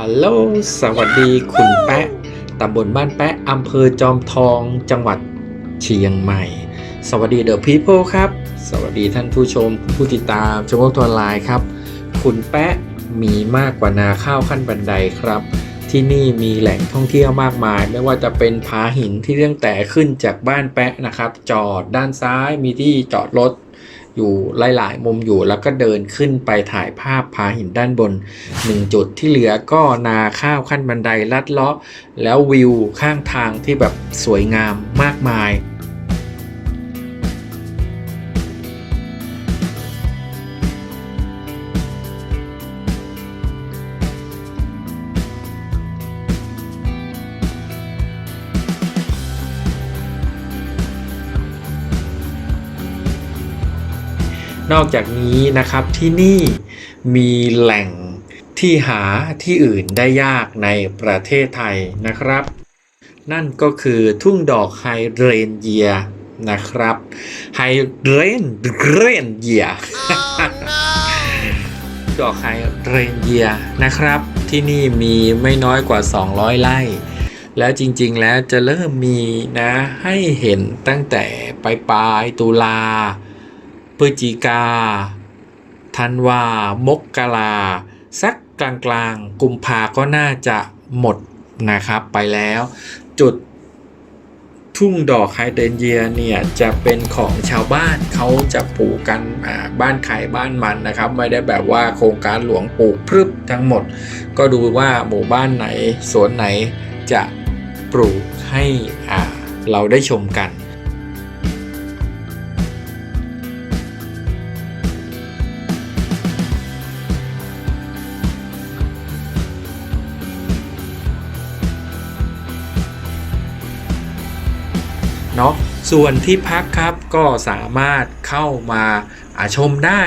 ฮัลโหล สวัสดีคุณแปะ ตำบลบ้านแปะ อำเภอจอมทอง จังหวัดเชียงใหม่ สวัสดีเดอะพีเพิลครับ สวัสดีท่านผู้ชม ผู้ติดตามชมรมตัวไลน์ครับ คุณแปะมีมากกว่านาข้าวขั้นบันไดครับ ที่นี่มีแหล่งท่องเที่ยวมากมาย ไม่ว่าจะเป็นผาหินที่เรื่องแต่ขึ้นจากบ้านแปะนะครับ จอดด้านซ้ายมีที่จอดรถ อยู่หลาย ๆ มุมอยู่แล้วก็เดินขึ้นไปถ่ายภาพพาหินด้านบน 1 จุดที่เหลือก็นาข้าวขั้นบันไดลัดเลาะ แล้ววิวข้างทางที่แบบสวยงามมากมาย นอกจากนี้นะครับที่นี่มีแหล่งที่หาที่อื่นได้ยากในประเทศไทยนะครับ นั่นก็คือทุ่งดอกไฮเดรนเยียนะครับไฮเดรนเดรนเยียดอกไฮเดรนเยียนะครับ ที่นี่มีไม่น้อยกว่า 200 ไร่แล้วจริงๆแล้วจะเริ่มมีนะให้เห็นตั้งแต่ปลายปลายๆตุลา พฤศจิกาธันวา มกราสักกลางกลางกุมภาก็น่าจะหมดนะครับไปแล้ว จุดทุ่งดอกไฮเดรนเยียเนี่ยจะเป็นของชาวบ้านเขาจะปลูกกันบ้านใครบ้านมันนะครับ ไม่ได้แบบว่าโครงการหลวงปลูกพรึบทั้งหมด ก็ดูว่าหมู่บ้านไหนสวนไหนจะปลูกให้อ่าเราได้ชมกัน เนาะส่วนที่พักครับก็สามารถเข้ามาอาชมได้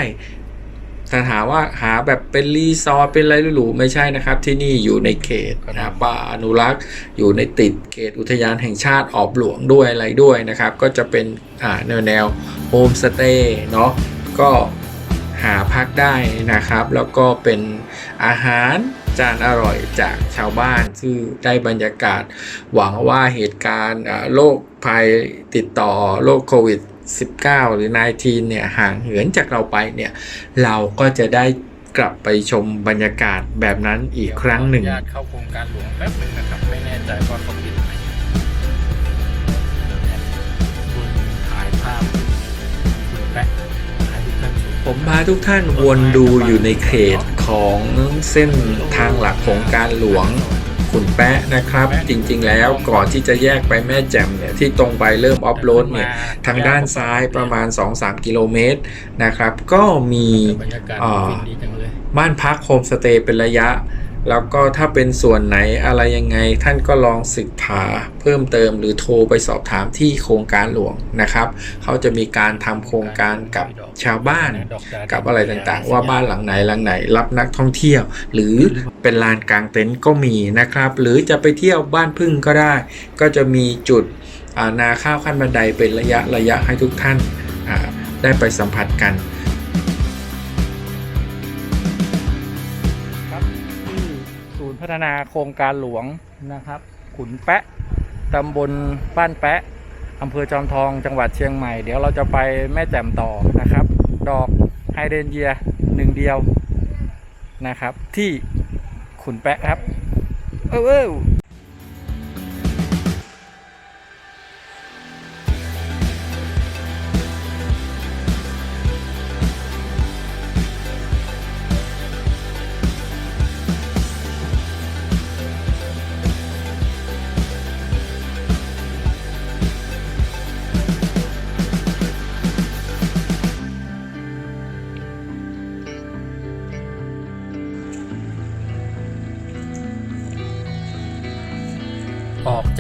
ถ้าถามว่าหาแบบเป็นรีสอร์ทเป็นอะไรหรูๆไม่ใช่นะครับ ที่นี่อยู่ในเขตนะครับป่าอนุรักษ์อยู่ในติดเขตอุทยานแห่งชาติออบหลวงด้วยอะไรด้วยนะครับ ก็จะเป็นอ่าแนวแนวโฮมสเตย์เนาะก็ หาพักได้นะครับ แล้วก็เป็นอาหารจานอร่อยจากชาวบ้านที่ได้บรรยากาศ หวังว่าเหตุการณ์โรคภัยติดต่อโรคโควิด 19 หรือ 19 เนี่ยห่างเหินจากเราไปเนี่ยเราก็จะได้กลับไปชมบรรยากาศแบบนั้นอีกครั้งหนึ่งญาตเข้าโครงการหลวงแป๊บนึงนะครับ ไม่แน่ใจว่าเขาปิด ผมพาทุกท่านวนดูอยู่ในเขตของเส้นทางหลักของการหลวงขุนแปะนะครับ จริงๆแล้วก่อนที่จะแยกไปแม่แจ่มเนี่ยที่ตรงไปเริ่มออฟโรดเนี่ยทางด้านซ้ายประมาณ 2-3 กิโลเมตรนะครับ ก็มีบ้านพักโฮมสเตย์เป็นระยะ แล้วก็ถ้าเป็นส่วนไหนอะไรยังไงท่านก็ลองศึกษาเพิ่มเติมหรือโทรไปสอบถามที่โครงการหลวงนะครับ เขาจะมีการทำโครงการกับชาวบ้านกับอะไรต่างๆ ว่าบ้านหลังไหนหลังไหน รับนักท่องเที่ยว หรือเป็นลานกลางเต็นท์ก็มีนะครับ หรือจะไปเที่ยวบ้านพึ่งก็ได้ ก็จะมีจุดนาข้าวขั้นบันไดเป็นระยะระยะให้ทุกท่านได้ไปสัมผัสกัน พัฒนาโครงการหลวงนะครับ ขุนแปะตำบลบ้านแปะอำเภอจอมทองจังหวัดเชียงใหม่ เดี๋ยวเราจะไปแม่แจ่มต่อนะครับ ดอกไฮเดรนเยียหนึ่งเดียวนะครับ ที่ขุนแปะครับ เออ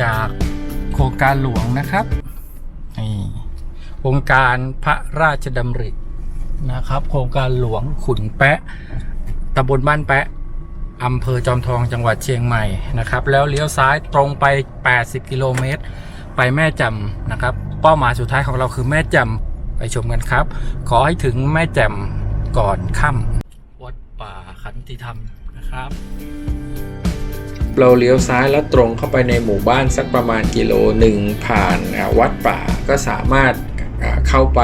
จากโครงการหลวงนะครับนี่โครงการพระราชดำรินะครับ โครงการหลวงขุนแปะตำบลบ้านแปะอำเภอจอมทองจังหวัดเชียงใหม่นะครับ แล้วเลี้ยวซ้ายตรงไป 80 กิโลเมตร ไปแม่จำนะครับ เป้าหมายสุดท้ายของเราคือแม่จำไปชมกันครับ ขอให้ถึงแม่จำก่อนค่ำวัดป่าขันติธรรมนะครับ เราเลี้ยวซ้ายแล้วตรงเข้าไปในหมู่บ้านสักประมาณกิโลหนึ่งผ่านวัดป่าก็สามารถเข้าไป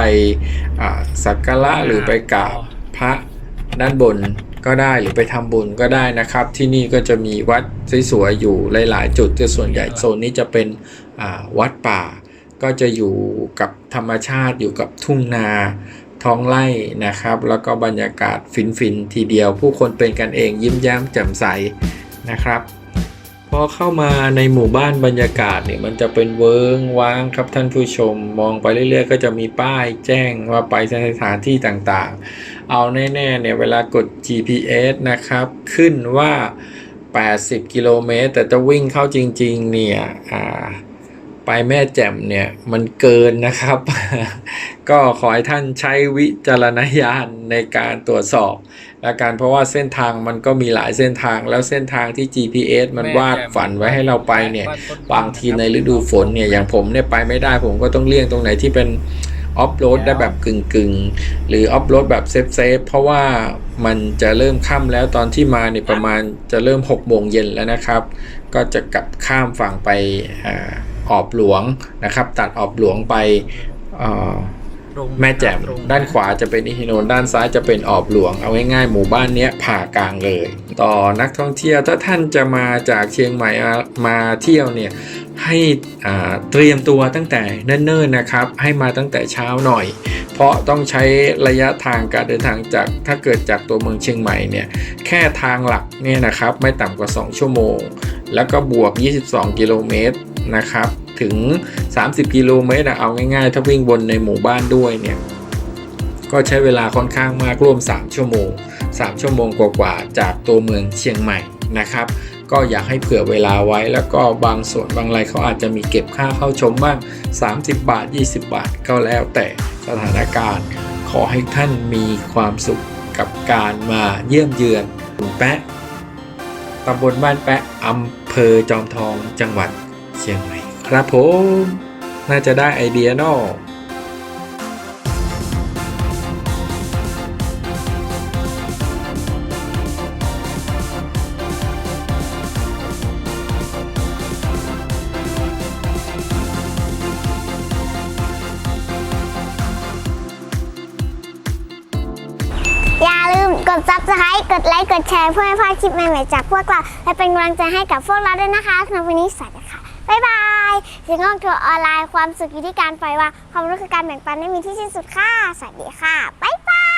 สักการะหรือไปกราบพระด้านบนก็ได้หรือไปทำบุญก็ได้นะครับ ที่นี่ก็จะมีวัดสวยๆอยู่หลาย ๆ จุดแต่ส่วนใหญ่โซนนี้จะเป็นวัดป่า ก็จะอยู่กับธรรมชาติอยู่กับทุ่งนาท้องไร่นะครับ แล้วก็บรรยากาศฟินๆทีเดียว ผู้คนเป็นกันเองยิ้มแย้มแจ่มใสนะครับ อเข้ามาในหมู่บ้านบรรยากาศเนี่ยมันจะเป็นเวิงว้างครับท่านผู้ชม มองไปเรื่อยๆ ก็จะมีป้ายแจ้งว่าไปสถานที่ต่างๆ เอาแน่ๆเนี่ยเวลากด GPS นะครับ ขึ้นว่า 80 กิโลเมตร แต่จะวิ่งเข้าจริง ๆ เนี่ยอ่าไปแม่แจ่มเนี่ยมันเกินนะครับ ก็ขอให้ท่านใช้วิจารณญาณในการตรวจสอบ ละการเพราะว่าเส้นทางมันก็มีหลายเส้นทางแล้วเส้นทางที่ GPS มันวาดฝันไว้ให้เราไปเนี่ยบางทีในฤดูฝนเนี่ยอย่างผมเนี่ยไปไม่ได้ผมก็ต้องเลี่ยงตรงไหนที่เป็นออฟโรดได้แบบกึ่งๆหรือออฟโรดแบบเซฟเซฟเพราะว่ามันจะเริ่มค่ำแล้วตอนที่มาเนี่ยประมาณจะเริ่ม6โมงเย็นแล้วนะครับ ก็จะกลับข้ามฝั่งไปอออบหลวงนะครับ ตัดออบหลวงไปออ แม่แจ่มด้านขวาจะเป็นอิฮิโนนด้านซ้ายจะเป็นออบหลวง เอาง่ายๆหมู่บ้านเนี้ยผ่ากลางเลย ต่อนักท่องเที่ยวถ้าท่านจะมาจากเชียงใหม่มาเที่ยวเนี่ยให้เตรียมตัวตั้งแต่เนิ่นๆนะครับ ให้มาตั้งแต่เช้าหน่อย เพราะต้องใช้ระยะทางการเดินทางจากถ้าเกิดจากตัวเมืองเชียงใหม่เนี่ยแค่ทางหลักเนี่ยนะครับไม่ต่ำกว่า 2 ชั่วโมง แล้วก็บวก 22 กิโลเมตรนะครับ ถึง 30 กิโลเมตรเอาง่ายๆ ถ้าวิ่งบนในหมู่บ้านด้วยเนี่ยก็ใช้เวลาค่อนข้างมากร่วม 3 ชั่วโมง 3 ชั่วโมงกว่าๆจากตัวเมืองเชียงใหม่นะครับ ก็อยากให้เผื่อเวลาไว้แล้วก็บางส่วนบางรายเขาอาจจะมีเก็บค่าเข้าชมบ้าง 30 บาท 20 บาทก็แล้วแต่สถานการณ์ ขอให้ท่านมีความสุขกับการมาเยี่ยมเยือนขุนแปะตำบลบ้านแปะอำเภอจอมทองจังหวัดเชียงใหม่ ครับผม น่าจะได้ไอเดียนอะอย่าลืมกด subscribe กดไลค์ กดแชร์เพื่อไม่พลาดคลิปใหม่ๆจากพวกเรา และเป็นกำลังใจให้กับพวกเราด้วยนะคะสำหรับวันนี้สวัสดีค่ะ บ๊ายบายเสียงงองทัวร์ออนไลน์ความสุขอยู่ที่การปล่อยวางความรู้คือการแบ่งปันไม่มีที่สิ้นสุดค่ะ สวัสดีค่ะ บ๊ายบาย